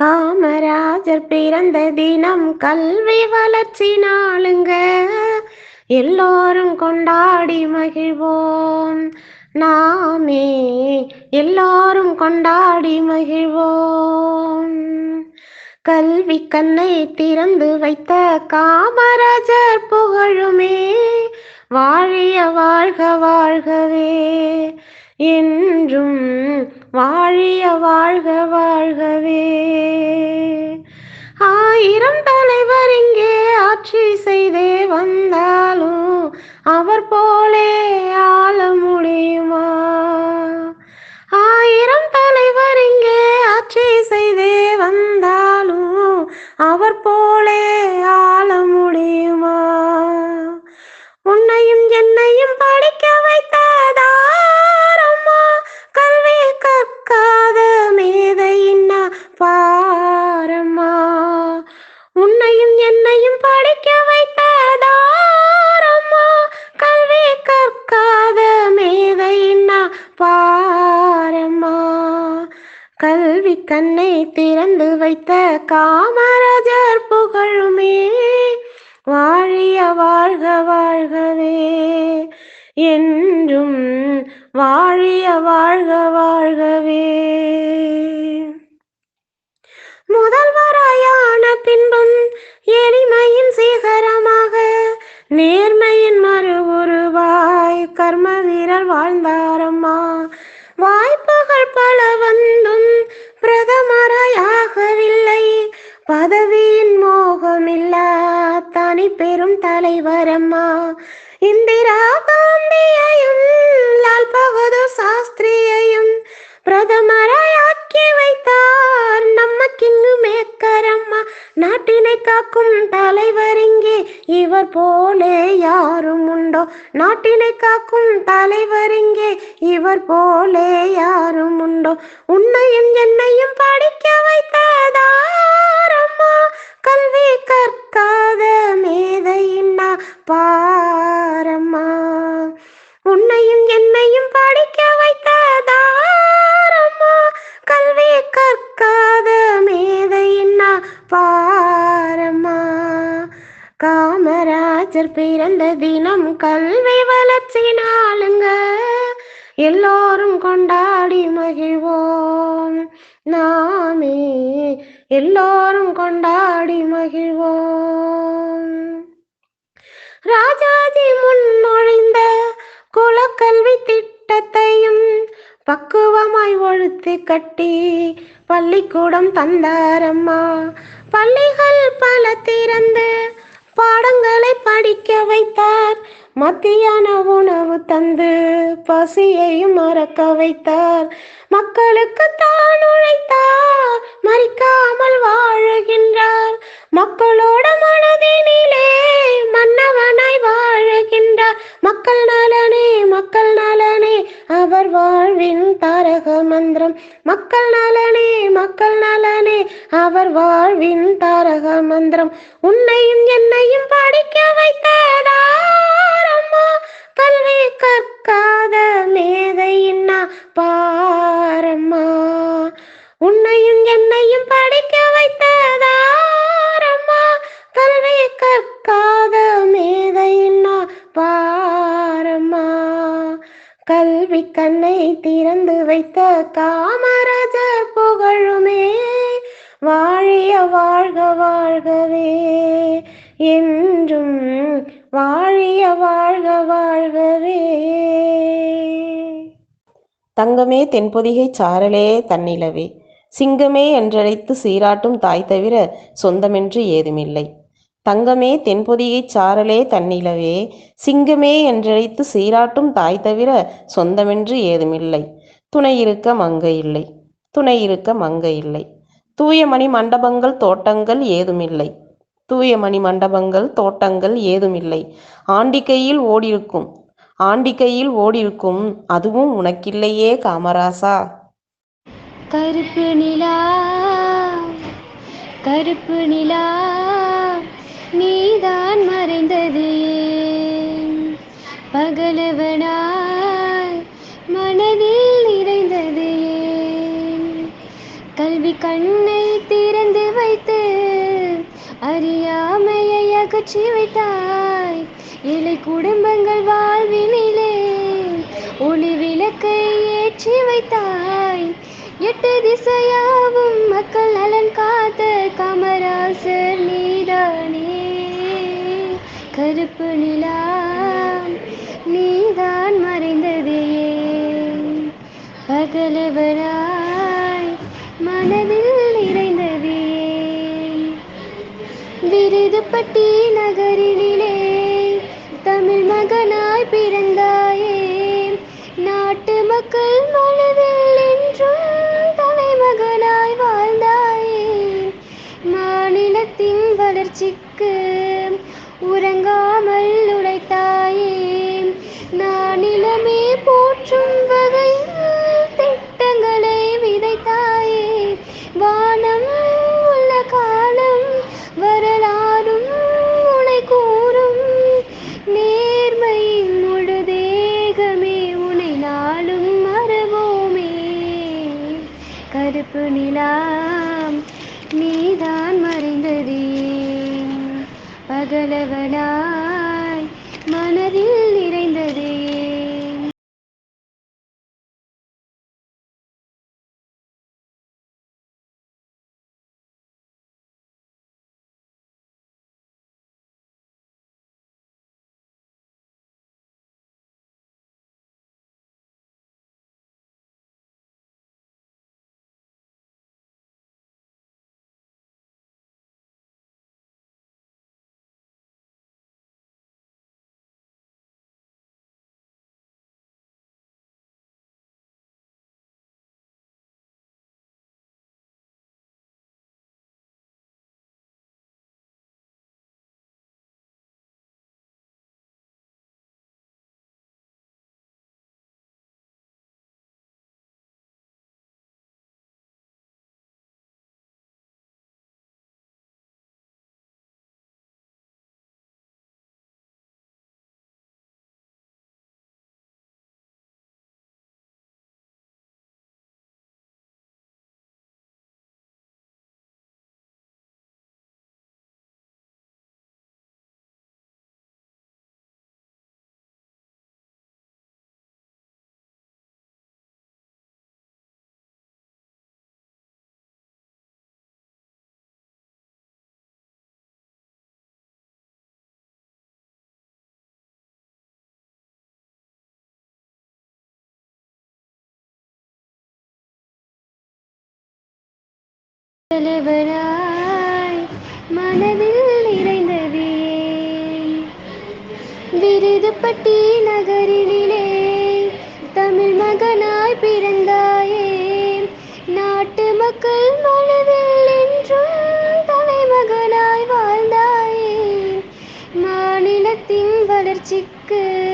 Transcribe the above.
காமராஜர் பிறந்த தினம் கல்வி வளர்ச்சி நாளுங்க. எல்லோரும் கொண்டாடி மகிழ்வோம். நாமே எல்லோரும் கொண்டாடி மகிழ்வோம். கல்வி கண்ணை திறந்து வைத்த காமராஜர் புகழுமே. வாழிய வாழ்க வாழ்கவே. என்றும் வாழிய வாழ்க வாழ்கவே. ஆயிரம் தலைவர் இங்கே ஆட்சி செய்தே வந்தாலும் அவர் போலே ஆள முடியுமா? கண்ணை திறந்து வைத்த காமராஜர் புகழுமே. வாழிய வாழ்க வாழ்கவே. என்றும் வாழிய வாழ்க வாழ்கவே. முதல்வராயான பின்பும் எளிமையின் சிகரமாக நேர்மையின் மறு உருவாய் கர்ம வீரர் வாழ்ந்தாரம்மா. வாய்ப்புகள் பல வந்தும் பிரதமராயாகவில்லை பதவியின் மோகமில்லா தனி பெரும் தலைவரம்மா. இந்திரா காந்தியையும் லால் பகதூர் சாஸ்திரியையும் பிரதமராயாக்கி வைத்தார் நம்ம கிங்கு மேக்கரம்மா. நாட்டினை காக்கும் தலைவர் இங்கே இவர் போலே யாரும் உண்டோ? நாட்டினை காக்கும் தலைவர் இங்கே இவர் போலே யார் கொண்டோ உன்னையும் என்னையும் படிக்க வைத்ததாரம்மா கல்வி கற்காத மேதையின்னா பாரம்மா. உன்னையும் என்னையும் படிக்க வைத்ததாரம்மா கல்வி கற்காத மேதையின்னா பாரம்மா. காமராஜர் பிறந்த தினம் கல்வி வளர்ச்சி நாளுங்க எல்லோரும் கொண்டாடி மகிழ்வோம். நாமே எல்லோரும் கொண்டாடி மகிழ்வோம். ராஜாஜி முன் நுழைந்த குலக்கல்வி திட்டத்தையும் பக்குவமாய் ஒழுத்து கட்டி பள்ளிக்கூடம் தந்தாரம்மா. பள்ளிகள் பல திறந்து பாடங்களை படிக்க வைத்தார். மத்தியான உணவு தந்து பசியையும் மறக்க வைத்தார். மக்களுக்கு தான் உழைத்தார். மறிக்காமல் வாழுகின்றார். மக்களோட மனதினிலே மன்னவனாய் வாழுகின்றார். மக்கள் நலனே மக்கள் நலனே அவர் வாழ்வின் தாரக மந்திரம். மக்கள் நலனே மக்கள் நலனே அவர் வாழ்வின் தாரக மந்திரம். உன்னையும் என்னையும் படிக்க வைத்ததாரம்மா பாரம்மா. உன்னையும் என்னையும் படிக்க வைத்ததாரம்மா. கல்வி கற்காத மேதையின்னா பாரம்மா. கல்வி கண்ணை திறந்து வைத்த காமராஜர் புகழுமே. வாழிய வாழ்க வாழ்கவே. என்றும் வாழிய வாழ்க தங்கமே தென்பொதிகை சாரலே தன்னிலவே. சிங்கமே என்றழைத்து சீராட்டும் தாய் தவிர சொந்தமென்று ஏதுமில்லை. தங்கமே தென்பொதிகை சாரலே தன்னிலவே. சிங்கமே என்றழைத்து சீராட்டும் தாய் தவிர சொந்தமென்று ஏதுமில்லை. துணை இருக்க மங்கை இல்லை. துணை இருக்க மங்க இல்லை. தூயமணி மண்டபங்கள் தோட்டங்கள் ஏதுமில்லை. தூயமணி மண்டபங்கள் தோட்டங்கள் ஏதுமில்லை. ஆண்டிக்கையில் ஓடிருக்கும் ஆண்டிக்கையில் ஓடிருக்கும் அதுவும் உனக்கில்லையே காமராசா? கருப்பு நிலா கருப்பு நிலா நீதான் மறைந்தது ஏன்? பகலவனாய் மனதில் நிறைந்தது கல்வி கண்ணை திறந்து வைத்து அறியாமையை அகற்றி விட்டாய் ஏழை குடும்பங்கள் வாழ்வினிலே ஒளி விளக்கை ஏற்றி வைத்தாய். எட்டு திசையாவும் மக்கள் நலன் காத்த கமராசர் நீதானே. கருப்பு நிலா நீதான் மறைந்ததே பகலவரா தேசத்தின் வளர்ச்சிக்கு உறங்காமல் உழைத்தாயே. நிலமே போற்றும் பகலவனாய் மனதில் நிறைந்ததே. மகனாய் பிறந்தாயே. நாட்டு மக்கள் மனதில் என்றும் தலைமகனாய் வாழ்ந்தாயே. மாநிலத்தின் வளர்ச்சிக்கு